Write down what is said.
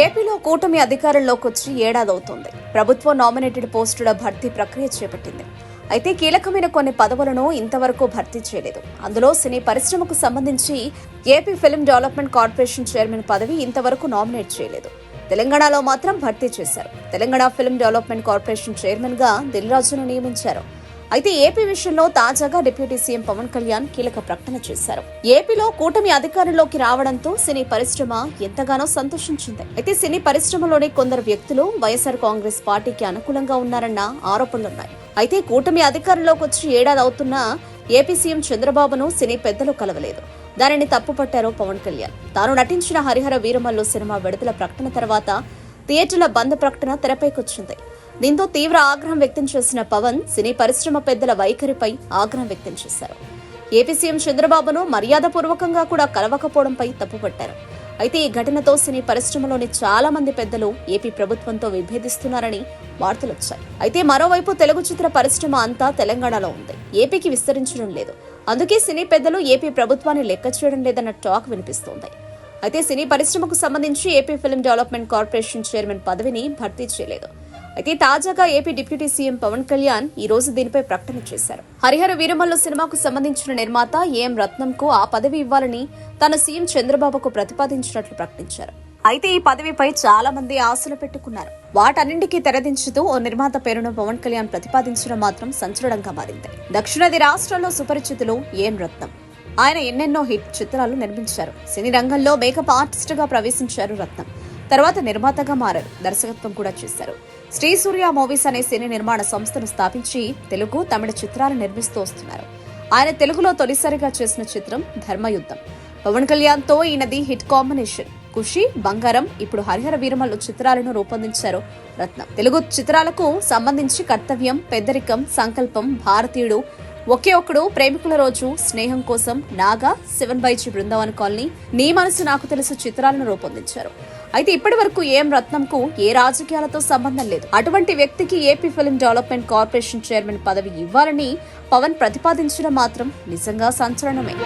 ఏపీలో కూటమి అధికారంలోకి వచ్చి ఏడాదవుతుంది. ప్రభుత్వం నామినేటెడ్ పోస్టుల భర్తీ ప్రక్రియ చేపట్టింది. అయితే కీలకమైన కొన్ని పదవులను ఇంతవరకు భర్తీ చేయలేదు. అందులో సినీ పరిశ్రమకు సంబంధించి AP film development corporation chairman పదవి ఇంతవరకు నామినేట్ చేయలేదు. తెలంగాణలో మాత్రం భర్తీ చేశారు. తెలంగాణ ఫిల్మ్ డెవలప్మెంట్ కార్పొరేషన్ చైర్మన్గా దిల్రాజును నియమించారు. అయితే ఏపీ విషయంలో తాజాగా డిప్యూటీ సీఎం పవన్ కళ్యాణ్ కీలక ప్రకటన చేశారు. ఏపీలో కూటమి అధికారంలోకి రావడంతో సినీ పరిశ్రమ ఎంతగానో సంతోషించింది. అయితే సినీ పరిశ్రమలోని కొందరు వ్యక్తులు వైఎస్ఆర్ కాంగ్రెస్ పార్టీకి అనుకూలంగా ఉన్నారన్న ఆరోపణలున్నాయి. అయితే కూటమి అధికారంలోకి వచ్చి ఏడాది అవుతున్నా ఏపీ సీఎం చంద్రబాబును సినీ పెద్దలు కలవలేదు. దానిని తప్పుపట్టారు పవన్ కళ్యాణ్. తాను నటించిన హరిహర వీరమల్లు సినిమా విడుదల ప్రకటన తర్వాత థియేటర్ల బంద్ ప్రకటన తెరపైకొచ్చింది. దీంతో తీవ్ర ఆగ్రహం వ్యక్తం చేసిన పవన్ సినీ పరిశ్రమ పెద్దల వైఖరిపై ఆగ్రహం వ్యక్తం చేశారు. ఏపీ సీఎం చంద్రబాబును మర్యాదపూర్వకంగా కూడా కలవకపోవడంపై తప్పుపట్టారు. అయితే ఈ ఘటనతో సినీ పరిశ్రమలోని చాలా మంది పెద్దలు ఏపీ ప్రభుత్వంతో విభేదిస్తున్నారని వార్తలు వచ్చాయి. అయితే మరోవైపు తెలుగు చిత్ర పరిశ్రమ అంతా తెలంగాణలో ఉంది. ఏపీకి విస్తరించడం లేదు. అందుకే సినీ పెద్దలు ఏపీ ప్రభుత్వాన్ని లెక్క చేయడం లేదన్న టాక్ వినిపిస్తోంది. అయితే సినీ పరిశ్రమకు సంబంధించి AP film development corporation chairman పదవిని భర్తీ చేయలేదు. అయితే తాజాగా AP deputy CM Pawan Kalyan ఈ రోజు దీనిపై ప్రకటన చేశారు. హరిహర వీరమల్ల సినిమాకు సంబంధించిన నిర్మాత ఏఎం రత్నంకు ఆ పదవి ఇవ్వాలని తన సీఎం చంద్రబాబుకు ప్రతిపాదించినట్లు ప్రకటించారు. అయితే ఈ పదవిపై చాలా మంది ఆశలు పెట్టుకున్నారు. వాటన్నింటికీ తెరదించుతూ ఓ నిర్మాత పేరును పవన్ కళ్యాణ్ ప్రతిపాదించడం మాత్రం సంచలనంగా మారింది. దక్షిణాది రాష్ట్రాల్లో సుపరిచితులు ఏం రత్నం. ఆయన ఎన్నెన్నో హిట్ చిత్రాలు నిర్మించారు. సినీ రంగంలో మేకప్ ఆర్టిస్ట్గా ప్రవేశించారు రత్నం. తర్వాత నిర్మాతగా మారారు. దర్శకత్వం కూడా చేశారు. శ్రీ సూర్య మూవీస్ అనే సినీ నిర్మాణ సంస్థను స్థాపించి తెలుగు తమిళ చిత్రాలు నిర్మిస్తూ వస్తున్నారు. ఆయన తెలుగులో తొలిసారిగా చేసిన చిత్రం ధర్మయుద్ధం. పవన్ కళ్యాణ్తో ఈయనది హిట్ కాంబినేషన్. ఖుషి బంగారం ఇప్పుడు హరిహర వీరమల్లు చిత్రాలను రూపొందించారు రత్నం. తెలుగు చిత్రాలకు సంబంధించి కర్తవ్యం పెద్దరికం సంకల్పం భారతీయుడు ఒకే ఒక్కడు ప్రేమికుల రోజు స్నేహం కోసం నాగా సెవెన్ బైజీ బృందావన్ కాలనీ నీ మనసు నాకు తెలుసు చిత్రాలను రూపొందించారు. అయితే ఇప్పటి వరకు ఏం రత్నంకు ఏ రాజకీయాలతో సంబంధం లేదు. అటువంటి వ్యక్తికి AP film development corporation chairman పదవి ఇవ్వాలని పవన్ ప్రతిపాదించడం మాత్రం నిజంగా సంచలనమే.